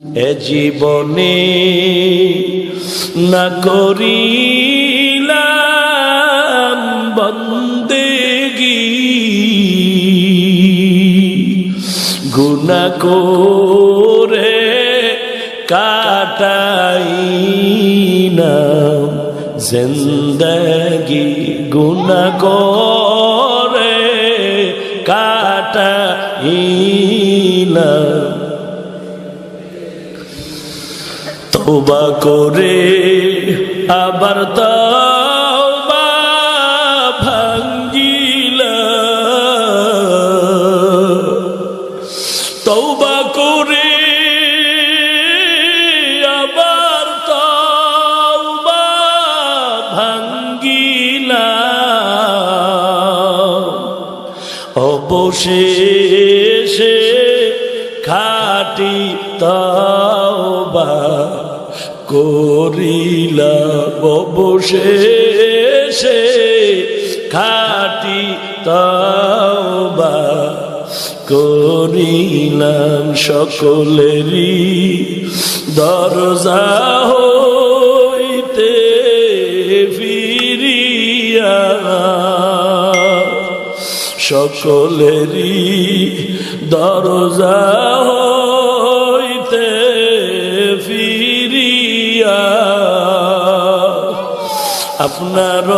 এ জীবনে না করিলাম বন্দেগি গুনা করে কাটাই না জিন্দগি। গুনা করে কাটাই না তওবা করে আবার তওবা ভাঙ্গিলা করে ভাঙ্গিলা অবশেষে খাটি তওবা করিলা অবশেষে খাটি তওবা করিলাম সকলেরই দরজা হইতে ফিরিয়া। সকলেরই দরজা হইতে আপনার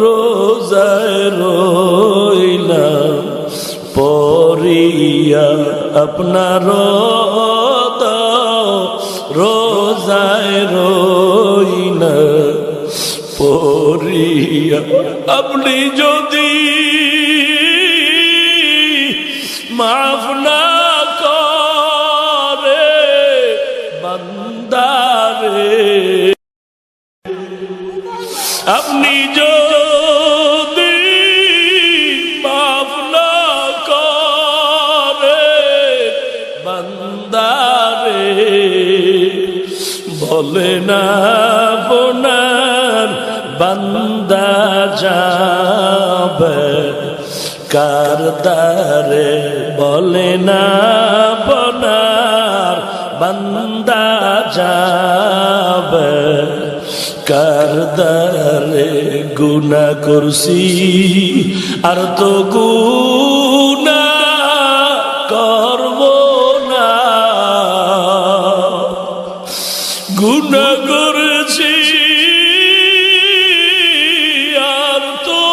রোজায় রইলাম পরিয়া আপনার রোজায় রইলাম পরিয়া আপনি যদি মাফ আপনি যদি বলে না বোনার বান্দা যাবে কারদারে বলে না বোনার বান্দা যাবে কারদারে গুনা করছি? আর তো গুনা করব না। গুনা করেছি, আর তো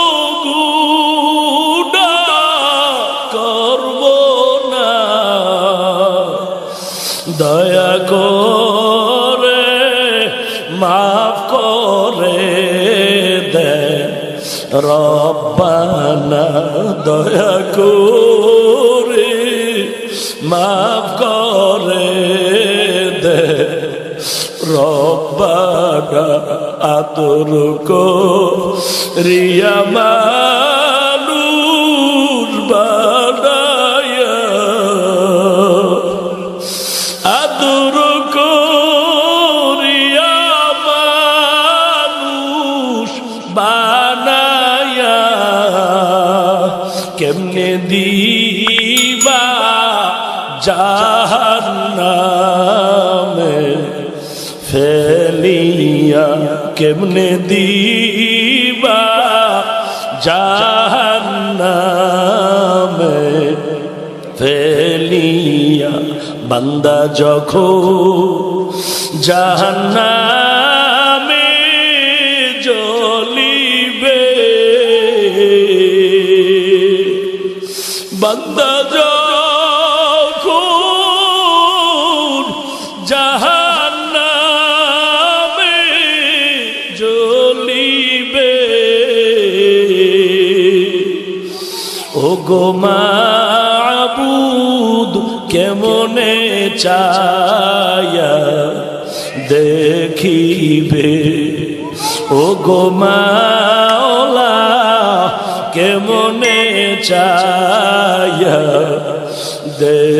গুনা করব না। দয়া করে মাফ করে দে রব্বানা দয়া করে মাফ করে দে রব্বানা আতর কো রিয়া মানুষ দিবা জাহান্নামে ফেলিয়া কেমনে দিবা জাহান্নামে ফেলিয়া বান্দা যখন জাহান্নামে বান্দা যখন জাহান্নামে জ্বলিবে ও গো মাবুদ কেমনে চায়া দেখিবে? ও গো মাওলা কেমনে চায় দে